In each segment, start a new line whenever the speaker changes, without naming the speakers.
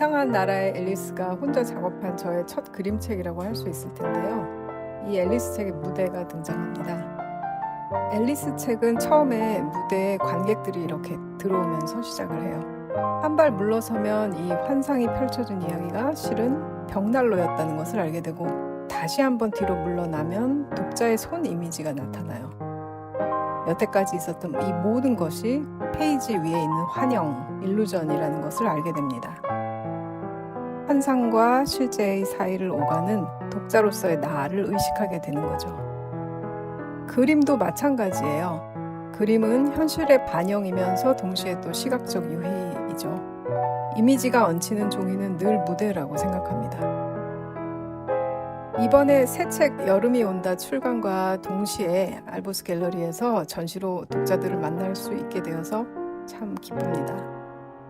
조그만 나라의 앨리스가 혼자 작업한 저의 첫 그림책이라고 할 수 있을 텐데요. 이 앨리스 책의 무대가 등장합니다. 앨리스 책은 처음에 무대에 관객들이 이렇게 들어오면서 시작을 해요. 한 발 물러서면 이 환상이 펼쳐진 이야기가 실은 벽난로였다는 것을 알게 되고 다시 한번 뒤로 물러나면 독자의 손 이미지가 나타나요. 여태까지 있었던 이 모든 것이 페이지 위에 있는 환영, 일루전이라는 것을 알게 됩니다. 환상과 실제의 사이를 오가는 독자로서의 나를 의식하게 되는 거죠. 그림도 마찬가지예요. 그림은 현실의 반영이면서 동시에 또 시각적 유희이죠. 이미지가 얹히는 종이는 늘 무대라고 생각합니다. 이번에 새 책 여름이 온다 출간과 동시에 알보스 갤러리에서 전시로 독자들을 만날 수 있게 되어서 참 기쁩니다.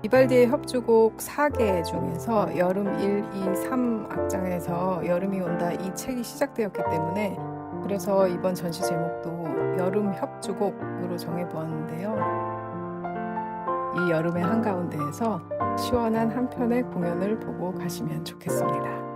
비발디의 협주곡 4개 중에서 여름 1, 2, 3 악장에서 여름이 온다 이 책이 시작되었기 때문에 그래서 이번 전시 제목도 여름 협주곡으로 정해보았는데요. 이 여름의 한가운데에서 시원한 한 편의 공연을 보고 가시면 좋겠습니다.